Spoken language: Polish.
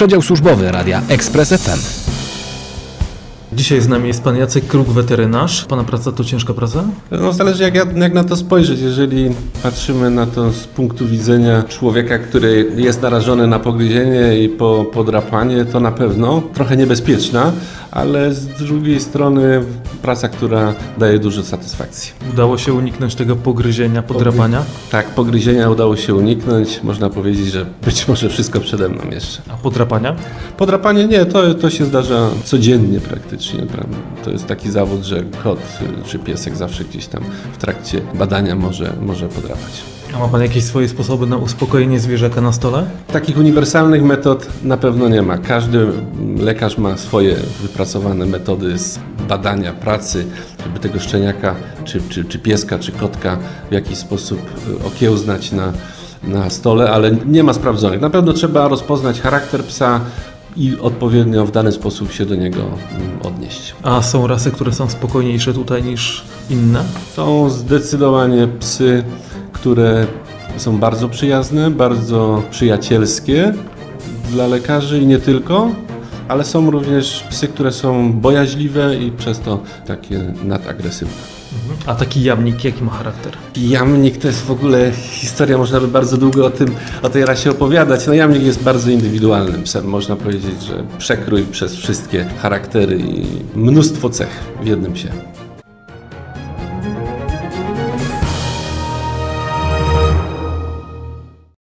Przedział służbowy Radia Ekspres FM. Dzisiaj z nami jest pan Jacek Kruk, weterynarz. Pana praca to ciężka praca? No zależy jak, jak na to spojrzeć. Jeżeli patrzymy na to z punktu widzenia człowieka, który jest narażony na pogryzienie i po, podrapanie, to na pewno trochę niebezpieczna, ale z drugiej strony praca, która daje dużo satysfakcji. Udało się uniknąć tego pogryzienia, podrapania? Tak, pogryzienia udało się uniknąć. Można powiedzieć, że być może wszystko przede mną jeszcze. A podrapania? Podrapanie nie, to, to się zdarza codziennie praktycznie. Prawda? To jest taki zawód, że kot czy piesek zawsze gdzieś tam w trakcie badania może, może podrapać. A ma pan jakieś swoje sposoby na uspokojenie zwierzaka na stole? Takich uniwersalnych metod na pewno nie ma. Każdy lekarz ma swoje wypracowane metody z badania pracy, żeby tego szczeniaka, czy, czy, czy pieska, czy kotka w jakiś sposób okiełznać na, na stole, ale nie ma sprawdzonych. Na pewno trzeba rozpoznać charakter psa, i odpowiednio w dany sposób się do niego odnieść. A są rasy, które są spokojniejsze tutaj niż inne? Są zdecydowanie psy, które są bardzo przyjazne, bardzo przyjacielskie dla lekarzy i nie tylko, ale są również psy, które są bojaźliwe i przez to takie nadagresywne. A taki jamnik jaki ma charakter? Jamnik to jest w ogóle historia, można by bardzo długo o tym, o tej rasie opowiadać. No jamnik jest bardzo indywidualnym psem. Można powiedzieć, że przekrój przez wszystkie charaktery i mnóstwo cech w jednym psie.